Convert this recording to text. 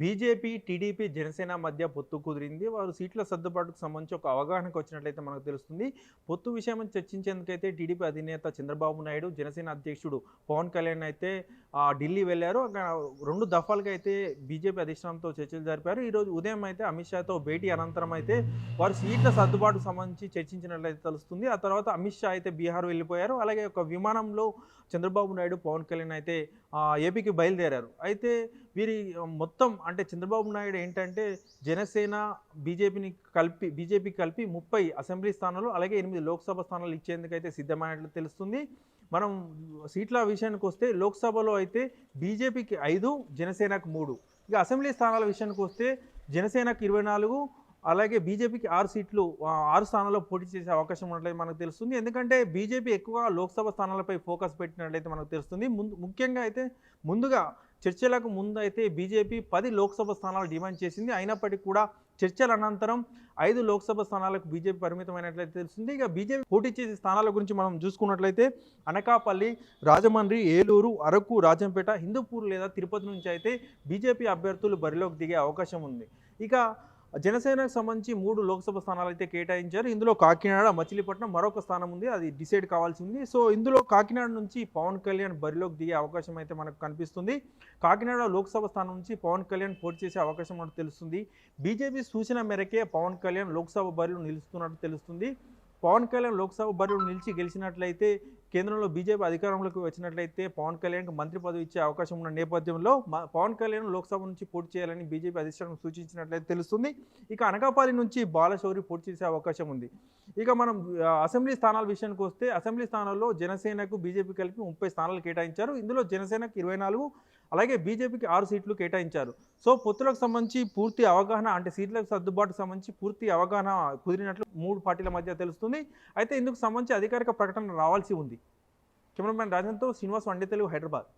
BJP TDP Janasena మధ్య పొత్తు కుదిరింది. వారు సీట్ల సర్దుబాటుకు సంబంధించి ఒక అవగాహనకు వచ్చినట్లయితే మనకు తెలుస్తుంది. పొత్తు విషయం చర్చించేందుకైతే టీడీపీ అధినేత చంద్రబాబు నాయుడు జనసేన అధ్యక్షుడు పవన్ కళ్యాణ్ అయితే ఢిల్లీ వెళ్ళారు. అక్కడ రెండు దఫాలుగా అయితే బీజేపీ అధిష్టానంతో చర్చలు జరిపారు. ఈరోజు ఉదయం అయితే అమిత్ షాతో భేటీ అనంతరం అయితే వారు సీట్ల సర్దుబాటుకు సంబంధించి చర్చించినట్లయితే తెలుస్తుంది. ఆ తర్వాత అమిత్ షా అయితే బీహార్ వెళ్ళిపోయారు. అలాగే ఒక విమానంలో చంద్రబాబు నాయుడు పవన్ కళ్యాణ్ అయితే ఏపీకి బయలుదేరారు. అయితే వీరి మొత్తం అంటే చంద్రబాబు నాయుడు ఏంటంటే జనసేన బీజేపీని కలిపి బీజేపీ కలిపి ముప్పై అసెంబ్లీ స్థానాలు అలాగే ఎనిమిది లోక్సభ స్థానాలు ఇచ్చేందుకైతే సిద్ధమైనట్లు తెలుస్తుంది. మనం సీట్ల విషయానికి వస్తే లోక్సభలో అయితే బీజేపీకి ఐదు జనసేనకు మూడు. ఇక అసెంబ్లీ స్థానాల విషయానికి వస్తే జనసేనకు ఇరవై నాలుగు అలాగే బీజేపీకి ఆరు సీట్లు ఆరు స్థానాల్లో పోటీ చేసే అవకాశం ఉన్నట్లయితే మనకు తెలుస్తుంది. ఎందుకంటే బీజేపీ ఎక్కువగా లోక్సభ స్థానాలపై ఫోకస్ పెట్టినట్లయితే మనకు తెలుస్తుంది. ముందు ముఖ్యంగా అయితే ముందుగా చర్చలకు ముందు అయితే బీజేపీ పది లోక్సభ స్థానాలు డిమాండ్ చేసింది. అయినప్పటికీ కూడా చర్చల అనంతరం ఐదు లోక్సభ స్థానాలకు బీజేపీ పరిమితమైనట్లయితే తెలుస్తుంది. ఇక బీజేపీ పోటీ చేసే స్థానాల గురించి మనం చూసుకున్నట్లయితే అనకాపల్లి రాజమండ్రి ఏలూరు అరకు రాజంపేట హిందూపూర్ లేదా తిరుపతి నుంచి అయితే బీజేపీ అభ్యర్థులు బరిలోకి దిగే అవకాశం ఉంది. ఇక జనసేనకు సంబంధించి మూడు లోక్సభ స్థానాలు అయితే కేటాయించారు. ఇందులో కాకినాడ మచిలీపట్నం మరొక స్థానం ఉంది. అది డిసైడ్ కావాల్సి ఉంది. సో ఇందులో కాకినాడ నుంచి పవన్ కళ్యాణ్ బరిలోకి దిగే అవకాశం అయితే మనకు కనిపిస్తుంది. కాకినాడ లోక్సభ స్థానం నుంచి పవన్ కళ్యాణ్ పోటీ చేసే అవకాశం మనకు తెలుస్తుంది. బీజేపీ సూచన మేరకే పవన్ కళ్యాణ్ లోక్సభ బరిలో నిలుస్తున్నట్టు తెలుస్తుంది. పవన్ కళ్యాణ్ లోక్సభ బరిలో నిలిచి గెలిచినట్లయితే కేంద్రంలో బీజేపీ అధికారంలోకి వచ్చినట్లయితే పవన్ కళ్యాణ్కి మంత్రి పదవి ఇచ్చే అవకాశం ఉన్న నేపథ్యంలో పవన్ కళ్యాణ్ లోక్సభ నుంచి పోటీ చేయాలని బీజేపీ అధిష్టానం సూచించినట్లయితే తెలుస్తుంది. ఇక అనకాపల్లి నుంచి బాలశౌరి పోటీ చేసే అవకాశం ఉంది. ఇక మనం అసెంబ్లీ స్థానాల విషయానికి వస్తే అసెంబ్లీ స్థానాల్లో జనసేనకు బీజేపీ కలిపి ముప్పై స్థానాలు కేటాయించారు. ఇందులో జనసేనకు ఇరవై నాలుగు అలాగే బీజేపీకి ఆరు సీట్లు కేటాయించారు. సో పొత్తులకు సంబంధించి పూర్తి అవగాహన అంటే సీట్లకు సర్దుబాటు సంబంధించి పూర్తి అవగాహన కుదిరినట్లు మూడు పార్టీల మధ్య తెలుస్తుంది. అయితే ఇందుకు సంబంధించి అధికారిక ప్రకటన రావాల్సి ఉంది. కెమెరామ్యాన్ రాజంతో శ్రీనివాస్ వండే తెలుగు హైదరాబాద్